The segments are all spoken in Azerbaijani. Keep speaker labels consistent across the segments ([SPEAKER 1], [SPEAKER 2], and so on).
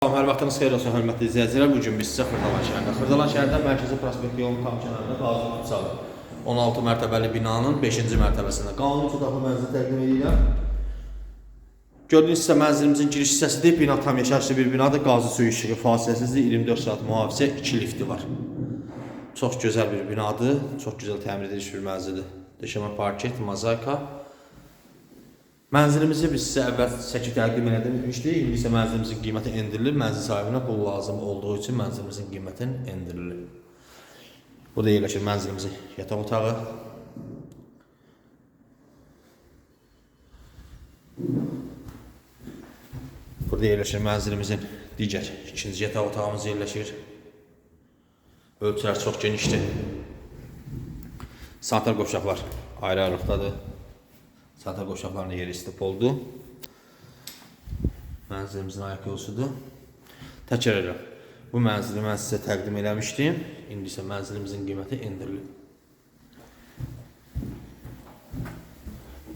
[SPEAKER 1] Salam, hər vaxtınız xeyir olsun, hörmətli izləyicilər. Bu gün biz sizə Xırdalan şəhərində, Xırdalan şəhərdən Mərkəzi Prospekt yolunun tam kənarında Qazi Qutsalı 16 mərtəbəli binanın 5-ci mərtəbəsində qanuni tutaqlı mənzil təqdim edirəm. Gördüyünüz isə mənzilimizin giriş hissəsidir. Bina tam yaşayışlı bir binadır. Qazi suyu işığı fasiləsizdir. 24 saat mühafizə, 2 lifti var. Çox gözəl bir binadır. Çox gözəl təmir edilmiş bir mənzildir. Döşəmə parket, mozaika. Mənzilimizi biz sizə əvvəl çəki təqdim etmişdik. İndi isə mənzilimizin qiyməti endirilir. Mənzil sahibinə pul lazım olduğu üçün mənzilimizin qiyməti endirilir. Burada yerləşir mənzilimizin yataq otağı. Burada yerləşir mənzilimizin digər ikinci yataq otağımız yerləşir. Ölçülər çox genişdir. Sanitar qovşaqlar ayrı-ayrılıqdadır. Sanitar qovşaqlarının yeri istif oldu. Mənzilimizin ayaq yolusudur. Təkrar edirəm. Bu mənzili mən sizə təqdim eləmişdim. İndi isə mənzilimizin qiyməti endirilib.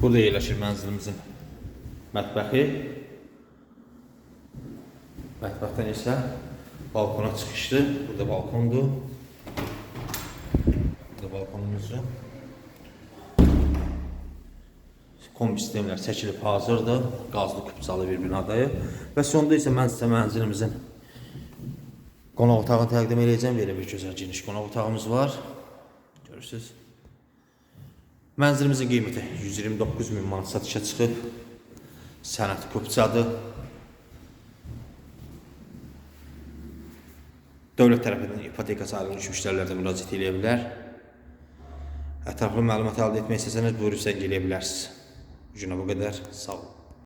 [SPEAKER 1] Burada yerləşir mənzilimizin mətbəxi. Mətbəxdən isə balkona çıxışdır. Burada balkondur. Burada balkonumuzdur. Kombi sistemlər çəkilib hazırdır. Qazlı kupçalı bir binadayıq. Və sonda isə mən sizə mənzilimizin qonaq otağını təqdim edəcəm. Belə bir gözəl geniş qonaq otağımız var. Görürsüz. Mənzilimizin qiyməti 129 min manat satışa çıxıb. Sənət kupçadır. Dövlət tərəfindən ipotekası ayrılmış müştərilər də müraciət edə bilər. Ətraflı məlumat əldə etmək istəsəniz buyurun zəng bilərsiniz. Cuna bu kadar. Sağ olun.